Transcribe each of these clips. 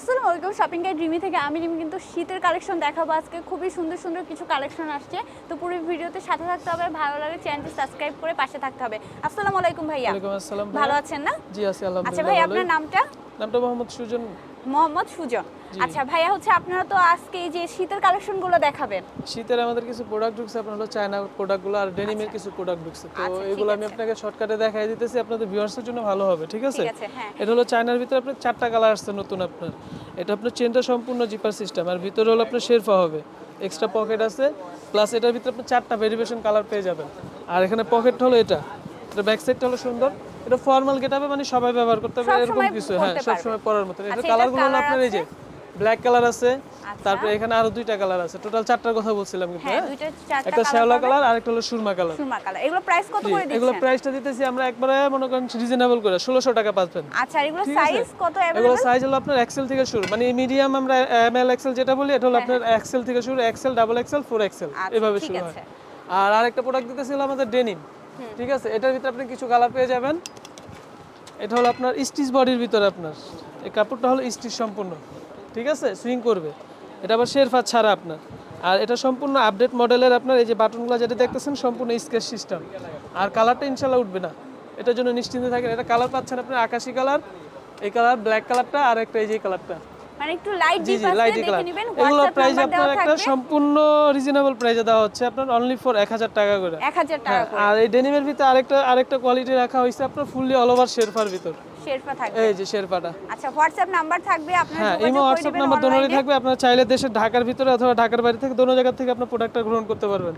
আসসালামু আলাইকুম shopping guide Rimi থেকে আমি রিমি কিন্তু শীতের কালেকশন দেখাবো। আজকে খুবই সুন্দর সুন্দর কিছু কালেকশন আসছে। তো পুরো ভিডিওতে সাথে থাকতে হবে ভালো লাগে চ্যানেলটি সাবস্ক্রাইব করে পাশে থাকতে হবে। আসসালামু আলাইকুম ভাইয়া। ভালো আছেন না? জি আছি আচ্ছা ভাই আপনার নামটা? নামটা মোহাম্মদ সুজন। মোহাম্মদ সুজন। আচ্ছা ভাইয়া হচ্ছে আপনারা তো আজকে এই যে শীতের কালেকশনগুলো দেখাবেন। শীতের আমাদের কিছু প্রোডাক্ট ঢুকছে আপনার হলো চায়না প্রোডাক্ট প্রোডাক্টগুলো আর ডেনিমের কিছু প্রোডাক্ট ঢুকছে। তো আচ্ছা, এগুলো আমি। আপনাকে শর্টকাটে দেখাই দিতেছি আপনাদের ভিউয়ার্সের জন্য ভালো হবে ঠিক আছে? ঠিক আছে হ্যাঁ। এটা হলো চায়নার ভিতরে আপনার চারটা কালার আসছে নতুন আপনার। এটা আপনার চেনটা সম্পূর্ণ জিপার সিস্টেম আর ভিতরে হলো আপনার শেরফা হবে। এক্সট্রা পকেট আছে প্লাস এটার ভিতরে আপনি চারটা ভেরিয়েশন কালার পেয়ে যাবেন। আর এখানে পকেট হলো এটা। এটা ব্যাক সাইডটা হলো সুন্দর। এটা ফর্মাল গেটাবে মানে সবাই ব্যবহার করতে পারবে এরকম কিছু হ্যাঁ সবসময় পরার মতো। এটা আচ্ছা, কালারগুলো হলো আপনার এই যে ব্ল্যাক কালার আছে আচ্ছা। তারপরে এখানে আরও দুইটা কালার আছে। টোটাল চারটার কথা বলছিলাম কিন্তু হ্যাঁ হ্যাঁ? দুইটা চারটা একটা শ্যাওলা কালার আর একটা হলো সুরমা কালার সুরমা কালার এগুলো প্রাইস কত করে এগুলো প্রাইসটা দিতেছি আমরা একবারে মনে করেন রিজনেবল করে ষোলোশো টাকা পাচ্ছেন। আচ্ছা এগুলো সাইজ কত এগুলো সাইজ হলো আপনার এক্সেল থেকে শুরু। মানে মিডিয়াম আমরা এম এল এক্সেল যেটা বলি এটা হলো আপনার এক্সেল থেকে শুরু XL double XL four XL এভাবে শুরু হয়। আর আরেকটা প্রোডাক্ট দিতেছিল আমাদের ডেনিম ঠিক আছে? এটার ভিতরে আপনি কিছু কালার পেয়ে যাবেন। এটা হলো আপনার স্টিচ বডির ভিতরে আপনার। এই কাপড়টা হলো স্টিচ সম্পূর্ণ। ঠিক আছে? সুইং করবে। এটা আবার শেরফা ছাড়া আপনার। আর এটা সম্পূর্ণ আপডেট মডেলের আপনার, এই যে বাটনগুলো যেটা দেখতেছেন, সম্পূর্ণ স্কেচ সিস্টেম আর কালারটা ইনশাল্লাহ উঠবে না। এটার জন্য নিশ্চিন্তে থাকেন। এটা কালার পাচ্ছেন আপনার আকাশি কালার এই কালার ব্ল্যাক কালারটা আর একটা এই যে কালারটা মানে একটু লাইট ডিপ আছে লাইট দেখে নেবেন এগুলো প্রাইস আপনার একটা সম্পূর্ণ রিজনেবল প্রাইসে দেওয়া হচ্ছে। আপনার অনলি ফর টাকা করে। 1000 টাকা হ্যাঁ করে। আর এই ডেনিমের ভিতরে আরেকটা আরেকটা কোয়ালিটি রাখা হয়েছে আপনার ফুললি অল ওভার শেরফার ভিতর। শেরপা থাকবে। এই যে আচ্ছা হোয়াটসঅ্যাপ নাম্বার থাকবে আপনার হ্যাঁ ইমো হোয়াটসঅ্যাপ দিবেন নাম্বার দোনোরই থাকবে। আপনার চাইলে দেশের ঢাকার ভিতরে অথবা ঢাকার বাইরে থেকে দোনো জায়গা থেকে আপনার প্রোডাক্টটা গ্রহণ করতে পারবেন।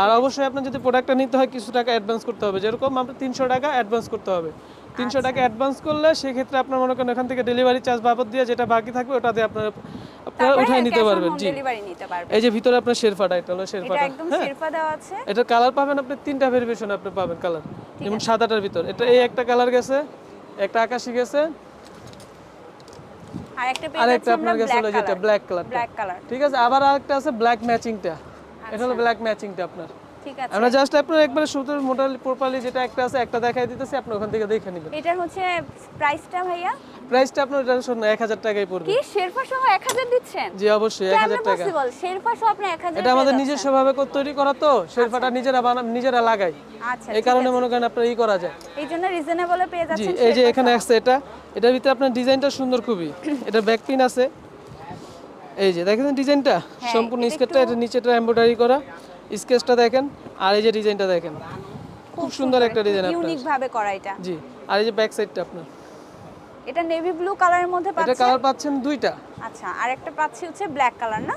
আর অবশ্যই আপনার যদি প্রোডাক্টটা নিতে হয় কিছু টাকা অ্যাডভান্স করতে হবে। যেরকম তিনশো টাকা অ্যাডভান্স করতে হবে। তিনশো টাকা অ্যাডভান্স করলে সেক্ষেত্রে আপনার মনে করেন এখান থেকে ডেলিভারি চার্জ বাবদ দিয়ে যেটা বাকি থাকবে ওটা দিয়ে আপনার আপনারা উঠাই নিতে পারবেন জি। এই যে ভিতরে আপনার শেরফাটা এটা হলো শেরফাটা একদম হ্যাঁ। শেরপা দেওয়া আছে। এটার কালার পাবেন আপনি তিনটা ভেরিয়েশন আপনি পাবেন কালার যেমন সাদাটার ভিতর। এটা এই একটা কালার গেছে একটা আকাশি গেছে। আর একটা আপনার গেছে হলো যেটা ব্ল্যাক কালার ব্ল্যাক কালার ঠিক আছে আবার আরেকটা আছে ব্ল্যাক ম্যাচিংটা এটা হলো ব্ল্যাক ম্যাচিংটা আপনার। ঠিক আছে। আমরা জাস্ট আপনার একবারে সুতোর মোটালি প্রপারলি যেটা একটা আছে একটা দেখাই দিতেছি আপনি ওখান থেকে দেখে নেবেন। এটার হচ্ছে প্রাইসটা ভাইয়া? প্রাইসটা আপনার এটা শোন এক হাজার টাকাই পড়বে। কি শেরপা সহ 1000 দিচ্ছেন? জি অবশ্যই এক কেমন হাজার টাকা। পসিবল শেরপা সহ আপনি 1000 এটা আমাদের নিজস্ব ভাবে তৈরি করা তো শেরফাটা নিজেরা বানা নিজেরা লাগাই। আচ্ছা এই কারণে মনে করেন আপনার ই করা যায়। এই জন্য রিজনেবলে পেয়ে জি এই যে এখানে। আছে এটা। এটার ভিতরে আপনার ডিজাইনটা সুন্দর খুবই। এটা ব্যাক পিন আছে। এই যে দেখেন ডিজাইনটা সম্পূর্ণ হ্যাঁ, এটা স্কেচটা এটা নিচেটা এমব্রয়ডারি করা। স্কেচটা দেখেন আর এই যে ডিজাইনটা দেখেন খুব সুন্দর একটা ডিজাইন আপনার ইউনিক ভাবে করা এটা জি আর এই যে ব্যাক সাইডটা আপনার এটা নেভি ব্লু কালারের মধ্যে এটা পাচ্ছেন কালার পাচ্ছেন দুইটা আচ্ছা আর একটা পাচ্ছি হচ্ছে ব্ল্যাক কালার না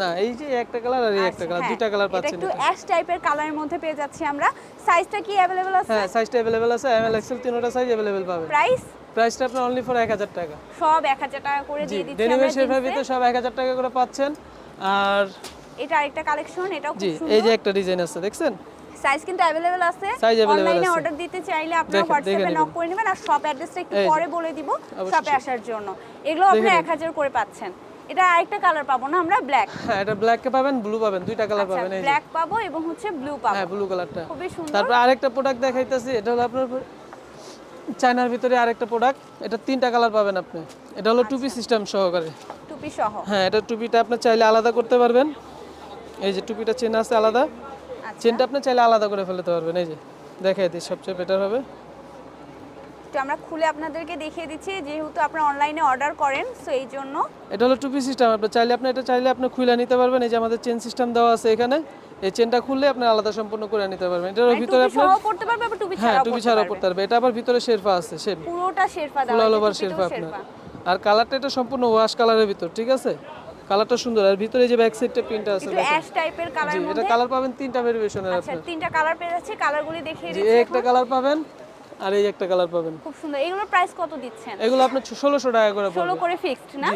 না এই যে একটা কালার আর এই একটা কালার হ্যাঁ, দুইটা কালার এটা পাচ্ছেন একটু এটা। অ্যাশ টাইপের কালারের মধ্যে পেয়ে যাচ্ছি আমরা সাইজটা কি অ্যাভেলেবল আছে হ্যাঁ সাইজটা अवेलेबल আছে এম এল এক্সেল তিনটা সাইজ अवेलेबल পাবেন প্রাইস প্রাইসটা আপনার অনলি ফর 1000 টাকা সব 1000 টাকা করে জি দিয়ে দিচ্ছি ডেলিভারি আমরা শেফের জিন্সে। ভিতরে সব 1000 টাকা করে পাচ্ছেন আর এটা আরেকটা কালেকশন এটাও খুব এই যে একটা ডিজাইন আছে দেখছেন? সাইজ কিন্তু অ্যাভেলেবল আছে। অনলাইনে অর্ডার দিতে চাইলে আপনারা দেখে- হোয়াটসঅ্যাপে নক করে নেবেন আর শপ অ্যাড্রেসটা একটু পরে বলে দিব শপে আসার জন্য। এগুলো আপনি 1000 করে পাচ্ছেন। এটা আরেকটা কালার পাবো না আমরা? ব্ল্যাক হ্যাঁ এটা ব্ল্যাক কে পাবেন ব্লু পাবেন দুইটা কালার পাবেন এই ব্ল্যাক পাবো এবং হচ্ছে ব্লু পাবো। হ্যাঁ ব্লু কালারটা খুবই সুন্দর। তারপর আরেকটা প্রোডাক্ট দেখাইতেছি এটা হলো আপনার চায়নার ভিতরে আরেকটা প্রোডাক্ট এটা তিনটা কালার পাবেন আপনি। এটা হলো টুপি সিস্টেম সহকারে। টুপি সহ। হ্যাঁ এটা টুপিটা আপনি চাইলে আলাদা করতে পারবেন। এই যে টুপিটা চেন আছে আলাদা। আচ্ছা। চেনটা আপনি চাইলে আলাদা করে ফেলতে পারবেন এই যে। দেখাই দিই সবচেয়ে বেটার হবে। তো আমরা খুলে আপনাদেরকে দেখিয়ে দিচ্ছি যেহেতু আপনারা অনলাইনে অর্ডার করেন সো এই জন্য। এটা হলো টুপি সিস্টেম আপনি চাইলে আপনি এটা চাইলে আপনি খুলে নিতে পারবেন এই যে আমাদের চেন সিস্টেম দেওয়া আছে এখানে। এই চেনটা খুললে আপনি আলাদা সম্পূর্ণ করে নিতে পারবেন। এটার মানে ভিতরে সহ পড়তে পারবে আবার টুপি হ্যাঁ ছাড়াও টুপি ছাড়াও পড়তে পারবে। এটা আবার ভিতরে শেরফা আছে পুরোটা শেরপা দেওয়া অল আছে, ওভার টুপিতেও শেরফা আপনার। আর কালারটা এটা সম্পূর্ণ ওয়াশ কালারের ভিতর ঠিক আছে? কালারটা সুন্দর। আর ভিতরে যে ব্যাক সাইডটা প্রিন্ট আছে। অ্যাশ টাইপের জি মধ্যে এটা কালার পাবেন তিনটা ভেরিয়েশনের আচ্ছা আপনার। তিনটা কালার পেয়ে যাচ্ছে কালারগুলি দেখিয়ে দিচ্ছি একটা কালার পাবেন আর এই একটা কালার পাবেন। খুব সুন্দর। এগুলোর প্রাইস কত দিচ্ছেন? এগুলো আপনার 1600 টাকা করে পড়বে। করে ফিক্সড না?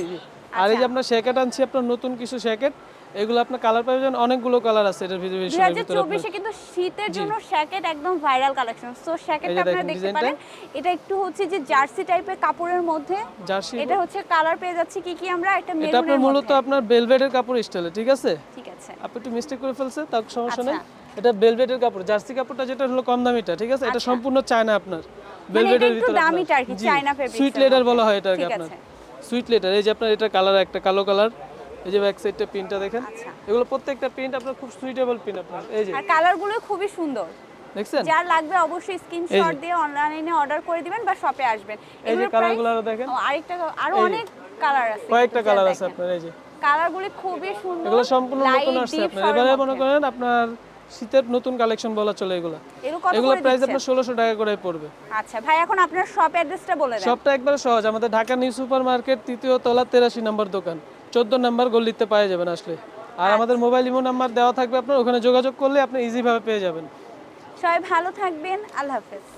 আর এই যে আপনার শ্যাকেট আনছি আপনার নতুন কিছু শ্যাকেট এগুলো আপনার কালার পাবেন অনেকগুলো কালার আছে এটার ভিতরে আপনার। চব্বিশে কিন্তু শীতের জন্য শ্যাকেট একদম ভাইরাল কালেকশন সো শ্যাকেটটা আপনারা দেখতে পারেন। এটা একটু হচ্ছে যে জার্সি টাইপের কাপড়ের মধ্যে। জার্সি এটা হচ্ছে কালার পেয়ে যাচ্ছে কি কি আমরা একটা এটা আপনার মূলত আপনার বেলভেটের কাপড় স্টাইলে ঠিক আছে? ঠিক আছে। আপনি একটু মিস্টেক করে ফেলছে তার সমস্যা নেই। আচ্ছা। এটা বেলভেটের কাপড় জার্সি কাপড়টা যেটা হলো কম দামিটা ঠিক আছে? এটা সম্পূর্ণ চায়না আপনার। মানে বেলভেটের একটু ভিতরে দামিটা আর কি, চায়না fabrics সুইট লেদার বলা হয় এটাকে আপনার। সুইট লেটার এই যে আপনার এটা কালার একটা কালো কালার এই যে ব্যাক সাইডটা প্রিন্টটা দেখেন। আচ্ছা। এগুলো প্রত্যেকটা প্রিন্ট আপনার খুব সুইটেবল প্রিন্ট আপনার। এই যে। আর কালারগুলো খুবই সুন্দর। দেখছেন? যার লাগবে অবশ্যই স্ক্রিনশট দিয়ে অনলাইনে অর্ডার করে দিবেন বা শপে আসবেন। এই যে কালারগুলো দেখেন। আরেকটা আরও অনেক কালার আছে। কয়েকটা কালার আছে আপনার এই যে। কালারগুলি খুবই সুন্দর এগুলো সম্পূর্ণ নতুন আসছে আপনার। এবারে মনে করেন আপনার শীতের নতুন কালেকশন বলা চলে এগুলো। এগুলো প্রাইস আপনার ষোলোশো টাকা করে পড়বে। আচ্ছা ভাই এখন আপনার শপ অ্যাড্রেসটা বলে দেন। সবটা একবারে সহজ। আমাদের ঢাকা নিউ সুপার মার্কেট তৃতীয় তলা তেরাশি নম্বর দোকান। চোদ্দ নম্বর গল্লিতে পাওয়া যাবেন আসলে। আর আমাদের মোবাইল ইমো নাম্বার দেওয়া থাকবে আপনার ওখানে যোগাযোগ করলে আপনি ইজিভাবে পেয়ে যাবেন। সবাই ভালো থাকবেন আল্লাহ হাফেজ।